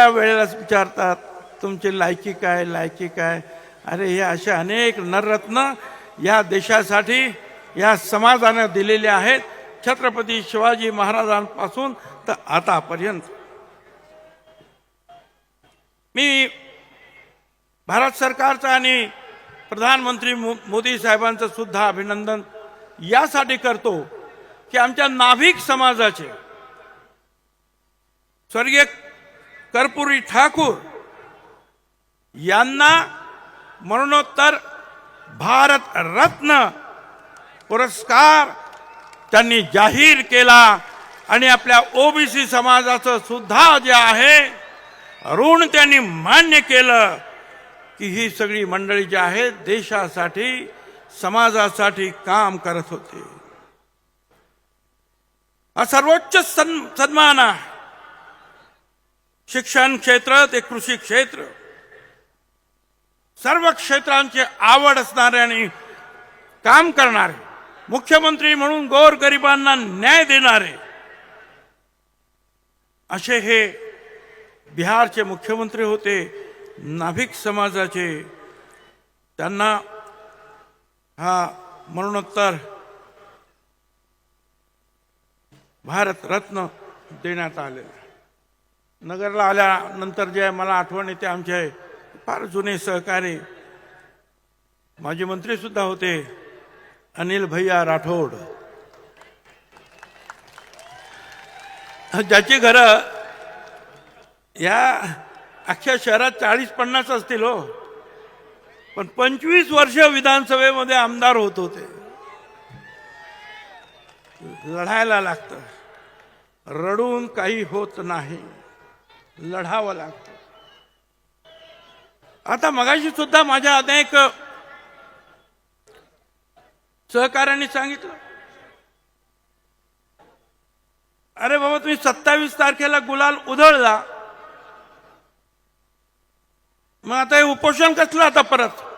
वेळा वेळेलाच विचारतात तुमची लायकी काय लायकी काय? अरे हे असे अनेक नररत्न या देशासाठी या समाजानं दिलेले आहेत. छत्रपती शिवाजी महाराजांपासून तर आतापर्यंत. मी भारत सरकारचं आणि प्रधानमंत्री मोदी साहेबांचं सुद्धा अभिनंदन यासाठी करतो की आमच्या नाभिक समाजाचे स्वर्गीय कर्पुरी ठाकूर यांना मरणोत्तर भारत रत्न पुरस्कार त्यांनी जाहीर केला. आणि आपल्या ओबीसी समाजाचं सुद्धा जे आहे ऋण त्यांनी मान्य केलं की ही सगळी मंडळी जी आहेत देशासाठी समाजासाठी काम करत होते. हा सर्वोच्च सन् सन्मान आहे. शिक्षण क्षेत्र ते कृषी क्षेत्र. सर्व क्षेत्रांची आवड असणारे आणि काम करणारे मुख्यमंत्री म्हणून गोर गरिबांना न्याय देणारे असे हे बिहारचे मुख्यमंत्री होते नाभिक समाजाचे. त्यांना हा मरणोत्तर भारत रत्न देण्यात आलेला नगरला आल्यानंतर जे मला आठवण येते आमचे फार जुने सहकारी माजी मंत्री सुद्धा होते अनिल भैया राठोड. ज्याची घरं या अख्ख्या शहरात चाळीस पन्नास असतील हो. पण पंचवीस वर्ष विधानसभेमध्ये आमदार होत होते. लढायला लागतं. रडून काही होत नाही. लढावं लागतं. आता मगाशी सुद्धा माझ्या अनेक सहकार्याने सांगितलं. अरे बाबा तुम्ही सत्तावीस तारखेला गुलाल उधळला. मग आता हे उपोषण कसलं आता परत?